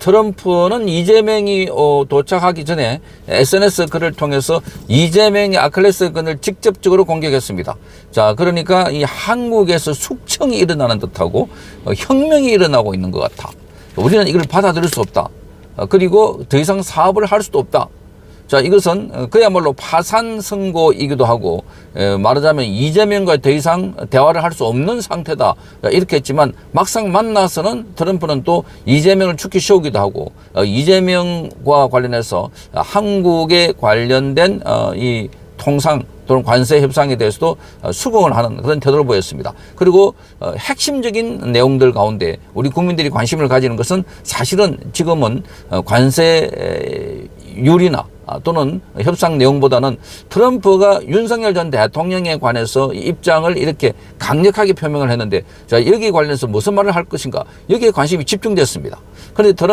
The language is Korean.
트럼프는 이재명이 어, 도착하기 전에 SNS 글을 통해서 이재명의 아클레스건을 직접적으로 공격했습니다. 자, 그러니까 이 한국에서 숙청이 일어나는 듯하고 어, 혁명이 일어나고 있는 것 같아. 우리는 이걸 받아들일 수 없다. 어, 그리고 더 이상 사업을 할 수도 없다. 자, 이것은 어, 그야말로 파산 선고이기도 하고, 에, 말하자면 이재명과 더 이상 대화를 할 수 없는 상태다. 자, 이렇게 했지만 막상 만나서는 트럼프는 또 이재명을 죽기 쉬우기도 하고, 어, 이재명과 관련해서 한국에 관련된 어, 이 통상 또는 관세 협상에 대해서도 어, 수긍을 하는 그런 태도를 보였습니다. 그리고 어, 핵심적인 내용들 가운데 우리 국민들이 관심을 가지는 것은 사실은 지금은 어, 관세 에, 유리나 아, 또는 협상 내용보다는 트럼프가 윤석열 전 대통령에 관해서 이 입장을 이렇게 강력하게 표명을 했는데 자 여기에 관련해서 무슨 말을 할 것인가 여기에 관심이 집중됐습니다. 그런데 트럼프